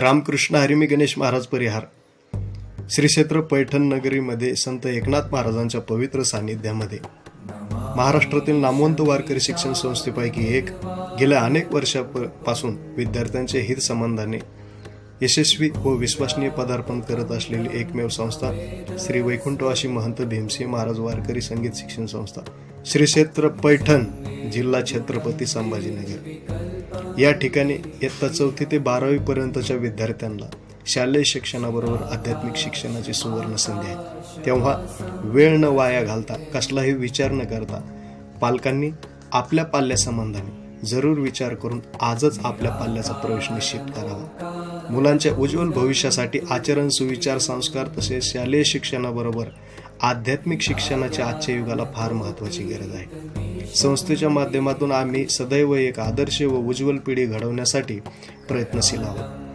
रामकृष्ण हरिमी गणेश महाराज परिहार. श्री क्षेत्र पैठण नगरीमध्ये संत एकनाथ महाराजांच्या पवित्र सान्निध्यामध्ये. महाराष्ट्रातील नामवंत वारकरी शिक्षण संस्थेपैकी एक गेल्या अनेक वर्षापासून विद्यार्थ्यांचे हित संबंधाने यशस्वी व विश्वसनीय पदार्पण करत असलेली एकमेव संस्था श्री वैकुंठवासी महंत भीमसिंह महाराज वारकरी संगीत शिक्षण संस्था. श्री क्षेत्र पैठण जिल्हा छत्रपती संभाजीनगर. या ठिकाणी इयत्ता चौथी ते बारावी पर्यंतच्या विद्यार्थ्यांना शालेय शिक्षणाबरोबर आध्यात्मिक शिक्षणाची सुवर्ण संधी आहे. तेव्हा वेळ न वाया घालता कसलाही विचार न करता पालकांनी आपल्या पाल्यासंबंधाने जरूर विचार करून आजच आपल्या पाल्याचा प्रवेश निश्चित करावा. मुलांच्या उज्ज्वल भविष्यासाठी आचरण सुविचार संस्कार तसेच शालेय शिक्षणाबरोबर आध्यात्मिक शिक्षणाच्या आजच्या युगाला फार महत्वाची गरज आहे. संस्थेच्या माध्यमातून आम्ही सदैव एक आदर्श व उज्ज्वल पिढी घडवण्यासाठी प्रयत्नशील आहोत.